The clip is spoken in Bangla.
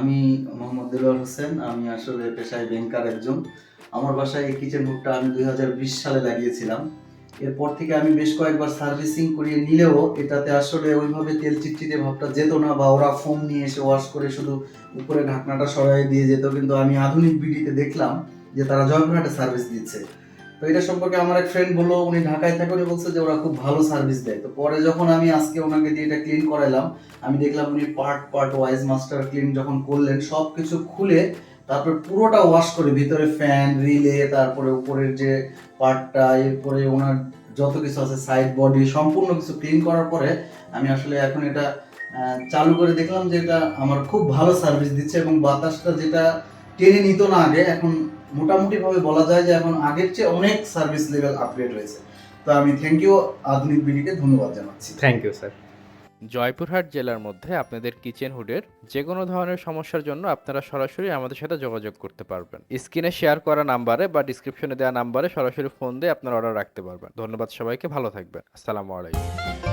আমি মোহাম্মদ দিলওয়ার হোসেন, আমি আসলে পেশায় ব্যাংকার একজন। আমার বাসায় এই কিচেন হুডটা আমি দুই হাজার বিশ সালে লাগিয়েছিলাম। এরপর থেকে আমি বেশ কয়েকবার সার্ভিসিং করিয়ে নিলেও এটাতে আসলে ওইভাবে তেল চিটচিটে ভাবটা যেত না বা ওরা ফোম নিয়ে এসে ওয়াশ করে শুধু উপরে ঢাকনাটা সরাই দিয়ে যেত। কিন্তু আমি আধুনিক বিডিতে দেখলাম যে তারা জয়পুরহাটে সার্ভিস দিচ্ছে। তো এটা সম্পর্কে আমার এক ফ্রেন্ড বলল, উনি ঢাকায় থাকে উনি বলছে যে ওরা খুব ভালো সার্ভিস দেয়। তো পরে যখন আমি আজকে ওনাকে দিয়ে এটা ক্লিন করাইলাম, আমি দেখলাম উনি part part wise master clean যখন করলেন সব কিছু খুলে তারপর পুরোটা ওয়াশ করে, ভিতরে ফ্যান রিলে তারপরে উপরের যে পার্টটা এরপরে ওনার যত কিছু আছে সাইড বডি সম্পূর্ণ কিছু ক্লিন করার পরে আমি আসলে এখন এটা চালু করে দেখলাম যে এটা আমার খুব ভালো সার্ভিস দিচ্ছে এবং বাতাসটা যেটা টেনে নিত না আগে, এখন মোটামুটি ভাবে বলা যায় যে এখন আগের চেয়ে অনেক সার্ভিস লেভেল আপগ্রেড হয়েছে তো আমি থ্যাংক ইউ আধুনিক বিডিকে ধন্যবাদ জানাচ্ছি। থ্যাংক ইউ স্যার জয়পুরহাট জেলার মধ্যে আপনাদের কিচেন হুডের যে কোনো ধরনের সমস্যার জন্য আপনারা সরাসরি আমাদের সাথে যোগাযোগ করতে পারবেন। স্ক্রিনে শেয়ার করা নাম্বারে বা ডিসক্রিপশনে দেওয়া নাম্বারে সরাসরি ফোন দিয়ে আপনার অর্ডার রাখতে পারবেন। ধন্যবাদ সবাইকে ভালো থাকবেন। আসসালামু আলাইকুম।